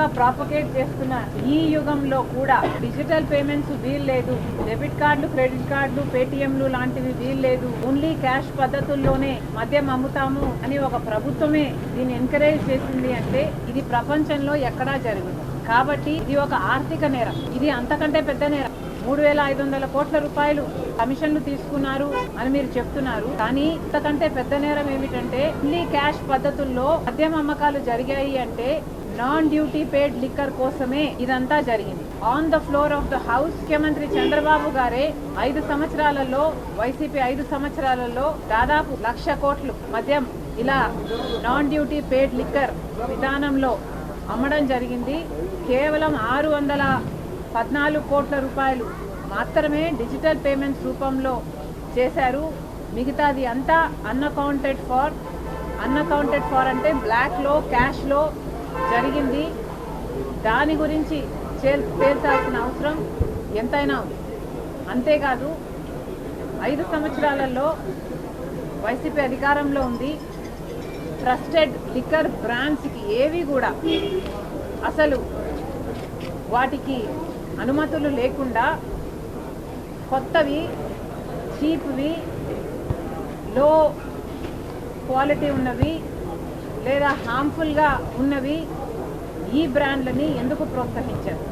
గా ప్రాపగేట్ చేస్తున్న ఈ యుగంలో కూడా డిజిటల్ పేమెంట్స్ వీల్లేదు డెబిట్ కార్డులు క్రెడిట్ కార్డులు పేటిఎంలు లాంటివి వీల్లేదు ఓన్లీ క్యాష్ పద్ధతుల్లోనే మద్యం అమ్ముతాము అని ఒక ప్రభుత్వమే దీన్ని ఎంకరేజ్ చేసింది అంటే ఇది ప్రపంచంలో ఎక్కడా జరగదు. కాబట్టి ఇది ఒక ఆర్థిక నేరం. ఇది అంతకంటే పెద్ద నేరం. మూడు వేల ఐదు వందల కోట్ల రూపాయలు కమిషన్లు తీసుకున్నారు అని మీరు చెప్తున్నారు. కానీ ఇంతకంటే పెద్ద నేరం ఏమిటంటే ఓన్లీ క్యాష్ పద్ధతుల్లో మద్యం అమ్మకాలు జరిగాయి అంటే నాన్ డ్యూటీ పేడ్ లిక్కర్ కోసమే ఇదంతా జరిగింది. On the floor of the house ముఖ్యమంత్రి చంద్రబాబు గారే ఐదు సంవత్సరాలలో వైసీపీ ఐదు సంవత్సరాలలో దాదాపు లక్ష కోట్లు మద్యం ఇలా నాన్ డ్యూటీ పేడ్ లిక్కర్ విధానంలో అమ్మడం జరిగింది. కేవలం ఆరు వందల పద్నాలుగు కోట్ల రూపాయలు మాత్రమే డిజిటల్ పేమెంట్స్ రూపంలో చేశారు. మిగతాది అంతా అన్అకౌంటెడ్ ఫార్ అన్అకౌంటెడ్ ఫార్ అంటే బ్లాక్లో క్యాష్లో జరిగింది. దాని గురించి చేల్ తేల్చాల్సిన అవసరం ఎంతైనా ఉంది. అంతేకాదు ఐదు సంవత్సరాలలో వైసీపీ అధికారంలో ఉంది. ట్రస్టెడ్ లిక్కర్ బ్రాండ్స్కి ఏవి కూడా అసలు వాటికి అనుమతులు లేకుండా కొత్తవి చీప్వి లో క్వాలిటీ ఉన్నవి లేదా హార్మ్ఫుల్గా ఉన్నవి ఈ బ్రాండ్లని ఎందుకు ప్రోత్సహించారు?